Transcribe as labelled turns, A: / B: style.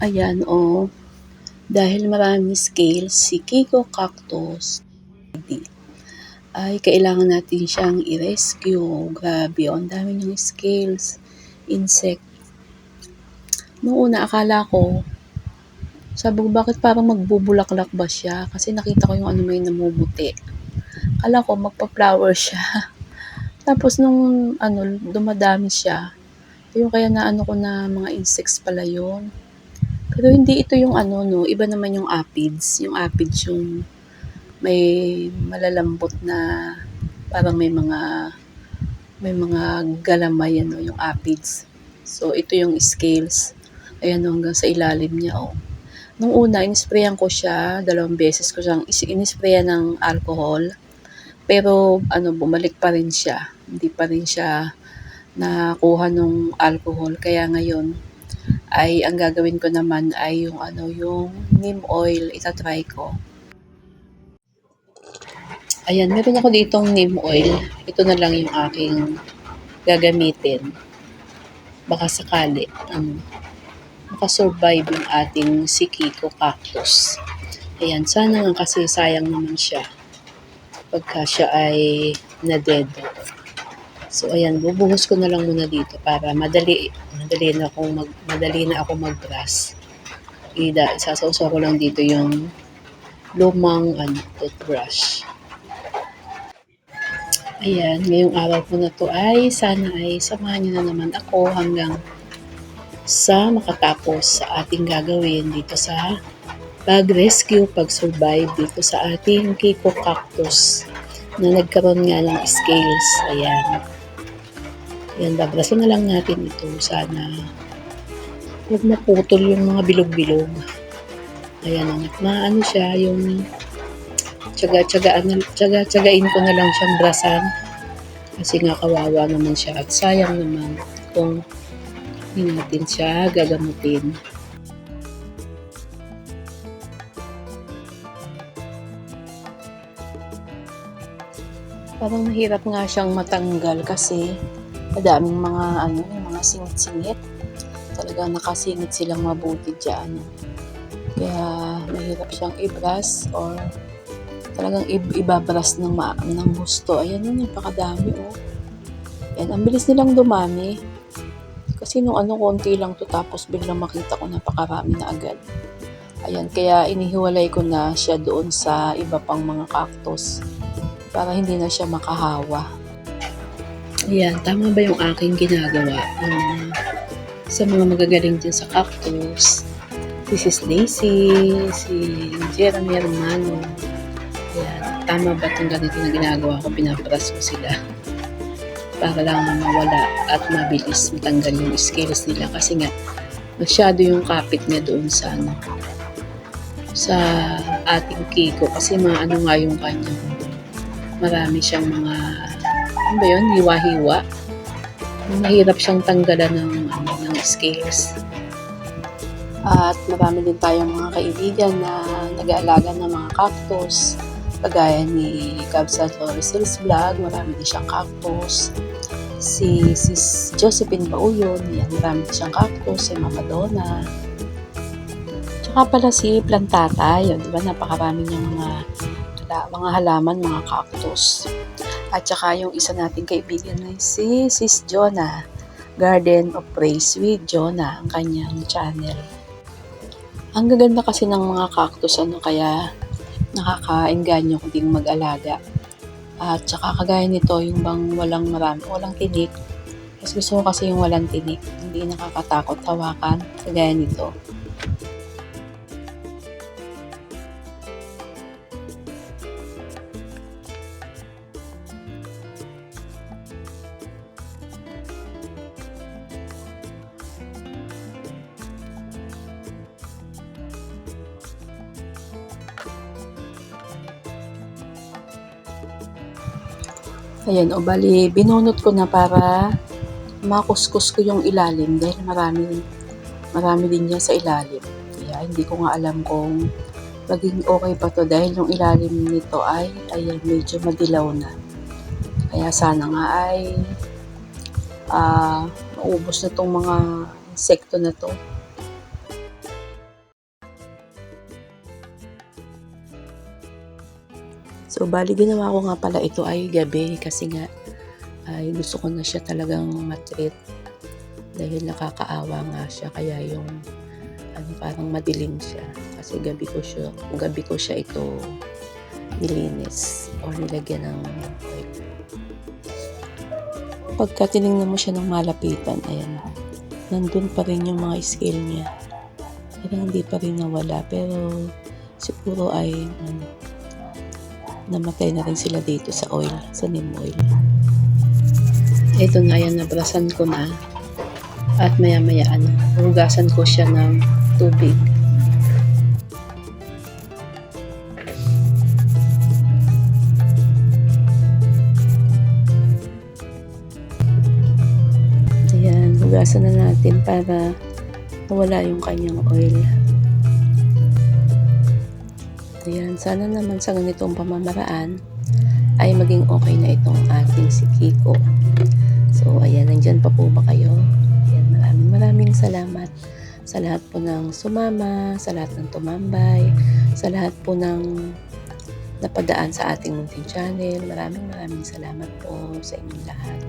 A: Ayan, oh. Dahil maraming scales, si Kiko Cactus ay kailangan natin siyang i-rescue. Grabe, oh, ang dami niyang scales, insect. Noong una, akala ko, sabi ko, bakit parang magbubulaklak ba siya? Kasi nakita ko yung ano may namumuti. Akala ko, magpa-flower siya. Tapos nung ano, dumadami siya, yung kaya na ano ko na mga insects pala yun. Pero hindi ito yung ano, no, iba naman yung aphids. Yung aphids yung may malalambot na parang may mga may mga galamay ano, yung aphids. So ito yung scales. Ayan oh, hanggang sa ilalim niya oh. Nung una, inisprayan ko siya, dalawang beses ko siyang is- inisprayan ng alcohol. Pero ano, bumalik pa rin siya. Hindi pa rin siya nakakuha ng alcohol. Kaya ngayon, ay ang gagawin ko naman ay yung ano, yung neem oil, itatry ko. Ayan, meron ako ditong neem oil. Ito na lang yung aking gagamitin. Baka sakali, ano, makasurvive yung ating Sikiko cactus. Ayan, sana nga kasi sayang naman siya pagka siya ay na-dead. So ayan, bubuhos ko na lang muna dito para madali madali na akong mag madali na ako mag-brush. Ida, sasawsaw ko lang dito yung lumang ano, toothbrush. Ayan, ngayong araw po na to ay sana ay samahan niyo na naman ako hanggang sa makatapos sa ating gagawin dito sa pag-rescue, pag-survive dito sa ating Kiko Cactus na nagkaroon nga ng scales. Ayan. Ayan, babrasin na lang natin ito. Sana huwag maputol yung mga bilog-bilog. Ayan, ang maano siya, yung tsaga-tsagain ko na lang siyang brasan. Kasi nga kawawa naman siya at sayang naman kung hindi natin siya gagamutin. Parang mahirap nga siyang matanggal kasi madaming mga ano, yung mga singit-singit. Talaga nakasingit silang mabuti diyan. Kaya mahirap siyang i-brush or talagang ibabras ng, ma- ng gusto. Ayan yun, napakadami oh. Yan, ang bilis nilang dumami. Kasi nung ano, konti lang to tapos biglang makita ko napakarami na agad. Ayan, kaya inihiwalay ko na siya doon sa iba pang mga cactus para hindi na siya makahawa. Ayan, tama ba yung aking ginagawa? Um, sa mga magagaling din sa cactus, this is Daisy, si Jeremy Hermano. Ayan, tama ba itong ganito na ginagawa ko? Pinapras ko sila para lang mawala at mabilis matanggal yung scales nila kasi nga masyado yung kapit niya doon sa ano sa ating kiko kasi maano nga yung kanyang marami siyang mga ano ba yun, hiwa-hiwa? Mahirap siyang tanggalan ng, ano, ng scales. At marami din tayong mga kaibigan na nag-aalaga ng mga cactus. Kagaya ni Kabsa Torres Vlog, marami din siyang cactus. Si Sis Josephine Bauyon, yan, marami din siyang cactus, si Mama Donna. Tsaka pala si Plantata, yun, di ba, napakarami niyang mga mga halaman, mga cactus. At saka yung isa nating kaibigan na si Sis Jonah, Garden of Praise with Jonah, ang kanyang channel. Ang gaganda kasi ng mga cactus, ano, kaya nakakaengganyo kung ding mag-alaga. At saka kagaya nito, yung bang walang marami, walang tinik. Mas gusto ko kasi yung walang tinik, hindi nakakatakot hawakan, kagaya nito. Ayan, o bali, binunot ko na para makuskus ko yung ilalim dahil marami, marami din niya sa ilalim. Kaya hindi ko nga alam kung maging okay pa to dahil yung ilalim nito ay, ayan, medyo madilaw na. Kaya sana nga ay ah maubos na tong mga insekto na to. So, bali ginawa ko nga pala ito ay gabi kasi nga ay gusto ko na siya talagang matreat dahil nakakaawa nga siya kaya yung ano parang madilim siya kasi gabi ko siya gabi ko siya ito nilinis or nilagyan ng oil. Pagka tinignan mo siya ng malapitan, ayan, nandun pa rin yung mga scale niya. Parang hindi pa rin nawala pero siguro ay ano, namatay na rin sila dito sa oil, sa neem oil. Ito na yan, nabrasan ko na. At maya maya ano, hugasan ko siya ng tubig. Ayan, hugasan na natin para mawala yung kanyang oil. Ayan, sana naman sa ganitong pamamaraan ay maging okay na itong ating si Kiko. So, ayan, nandyan pa po ba kayo? Ayan, maraming maraming salamat sa lahat po ng sumama, sa lahat ng tumambay, sa lahat po ng napadaan sa ating munting channel. Maraming maraming salamat po sa inyong lahat.